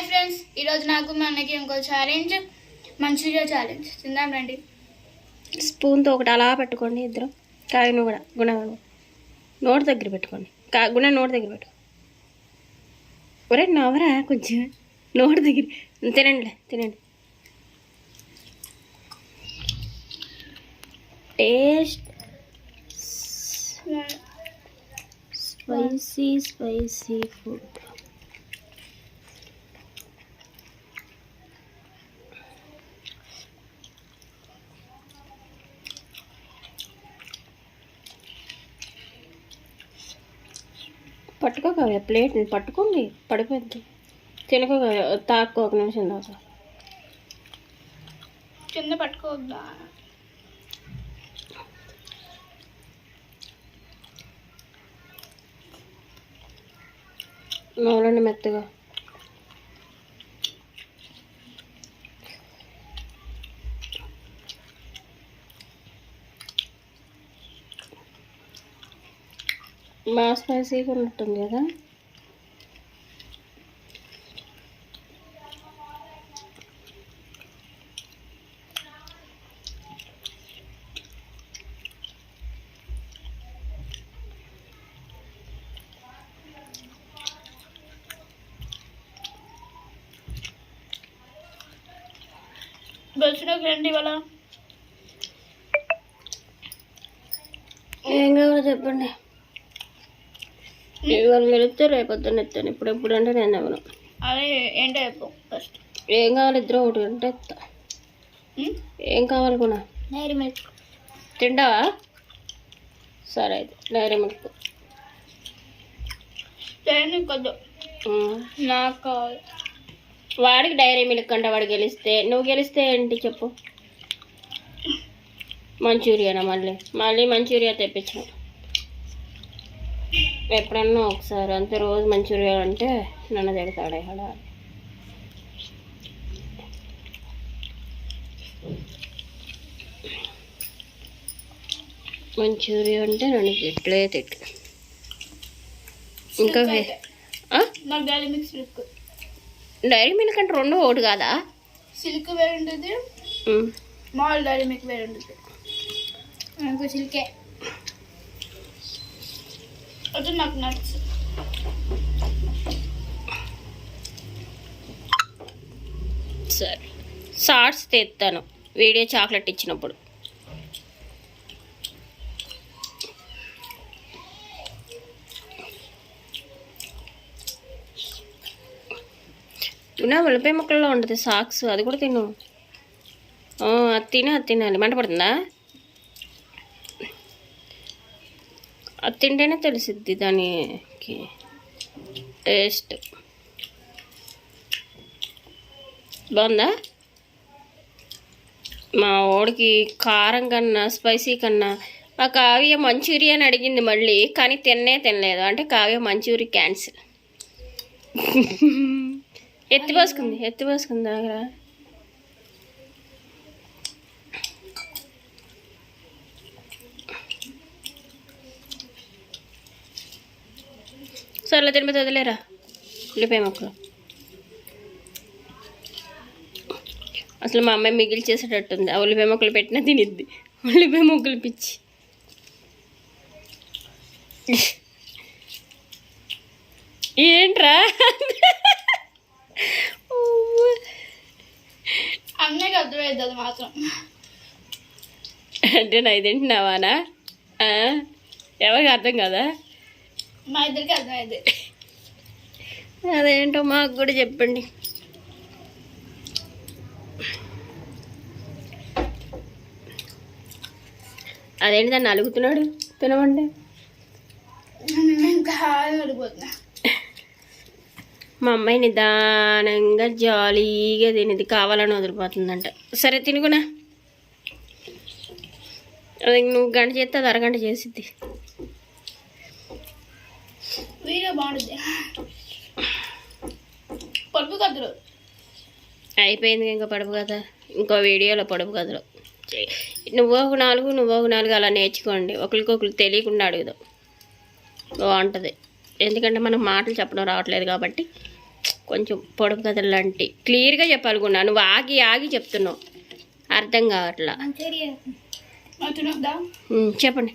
Hi friends ఈరోజు నాకు మనకి ఇంకో ఛాలెంజ్ మంచూరియా ఛాలెంజ్ తిందాం రండి. స్పూన్తో ఒకటి అలా పెట్టుకోండి ఇద్దరు. కాయను కూడా గుణ నోటి దగ్గర పెట్టుకోండి. కా గుణ నోటి దగ్గర పెట్టు. ఒరే నవరా కొంచెం? నోటి దగ్గర. తినండిలే తినండి. Taste. Spicy spicy food. పట్టుకోక plate పట్టుకోండి పడిపోద్ది తినకోక తాక్కో ఒక నిమిషం దాకా. కింద పట్టుకోవద్దా? నూనె మెత్తగా. బాగా స్పైసీగా ఉన్నట్టుంది కదా. ఇవాళ? ఏం కావాలో చెప్పండి. ఇవాళ వెళితే రేపొద్దున ఎత్తాను. ఇప్పుడు ఎప్పుడు అంటే నేను ఎవరు? అదే ఏంటో చెప్పు ఫస్ట్ ఏం కావాలి ఇద్దరు ఒకటి అంటే ఎత్తా. ఏం కావాలి కూడా డైరీ మిల్క్. తింటావా? సరే అయితే డైరీ మిల్క్. డైరీ మిల్క్ వద్దు. నాకు కావాలి. వాడికి డైరీ మిల్క్ అంటే వాడు గెలిస్తే. నువ్వు గెలిస్తే ఏంటి చెప్పు. మంచూరియానా మళ్ళీ? మళ్ళీ మంచూరియా తెప్పించాం ఎప్పుడన్నా ఒకసారి అంతే రోజు మంచూరియా అంటే నన్ను తిడతాడే హడా మంచూరియా అంటే నన్ను తిట్లే తిట్లు ఇంకా డైరీ మిల్క్ అంటే రెండు ఒకటి కాదా? సిల్క్ వేరు ఉంటుంది. మామూలు డైరీ మిల్క్ వేరు ఉంటుంది నాకు సిల్కే అది నాకు నట్స్ సరే. షార్ట్స్ తెస్తాను వీడియో చాక్లెట్ ఇచ్చినప్పుడు. తినా ఉల్లిపాయ ముక్కల్లో ఉంటుంది సాక్స్. అది కూడా తిను. అది తిని అది తినాలి మంట పడుతుందా? అది తింటేనే తెలిసిద్ది దానికి. టేస్ట్. బాగుందా? మా వాడికి కారం కన్నా స్పైసీ కన్నా ఆ కావ్య మంచూరియన్ అడిగింది మళ్ళీ కానీ తిన్నే తినలేదు. అంటే కావ్య మంచూరి క్యాన్సిల్. ఎత్తి పోసుకుంది ఎత్తి పోసుకుంది దగ్గర సర్లే తినిపోతే వదిలేరా ఉల్లిపాయ మొక్కలు అసలు మా అమ్మాయి మిగిలి చేసేటట్టుంది. ఆ ఉల్లిపాయ మొక్కలు పెట్టినా తినిద్ది. ఉల్లిపాయ మొక్కలు పిచ్చి. ఏంట్రా? అన్నకి అర్థమైంది అది మాత్రం. అంటే నా తింటున్నావానా ఆ? ఎవరికి అర్థం కదా? మా ఇద్దరికి అర్థమైంది. అదేంటో మాకు కూడా చెప్పండి. అదేంటి దాన్ని అలుగుతున్నాడు? వెళ్ళిపోతున్నా మా అమ్మాయి నిదానంగా జాలీగా తినేది కావాలని వదిలిపోతుందంట. సరే తినుకున్నా అది నువ్వు గంట చేస్తే అది అరగంట చేసిద్ది. వీడియో బాగుంటుంది పడుపు కద్దరు అయిపోయింది ఇంకా పడుపు కదా ఇంకో వీడియోలో పడుపు కథలు. నువ్వు ఒక నాలుగు నువ్వు ఒక నాలుగు అలా నేర్చుకోండి. ఒకరికొకరు తెలియకుండా అడుగుదాం. బాగుంటుంది. ఎందుకంటే మనకు మాటలు చెప్పడం రావట్లేదు కాబట్టి కొంచెం పొడుపు కథలు లాంటి క్లియర్గా చెప్పాలి గుణ నువ్వు ఆగి ఆగి చెప్తున్నావు. అర్థం కావట్లా. చెప్పండి.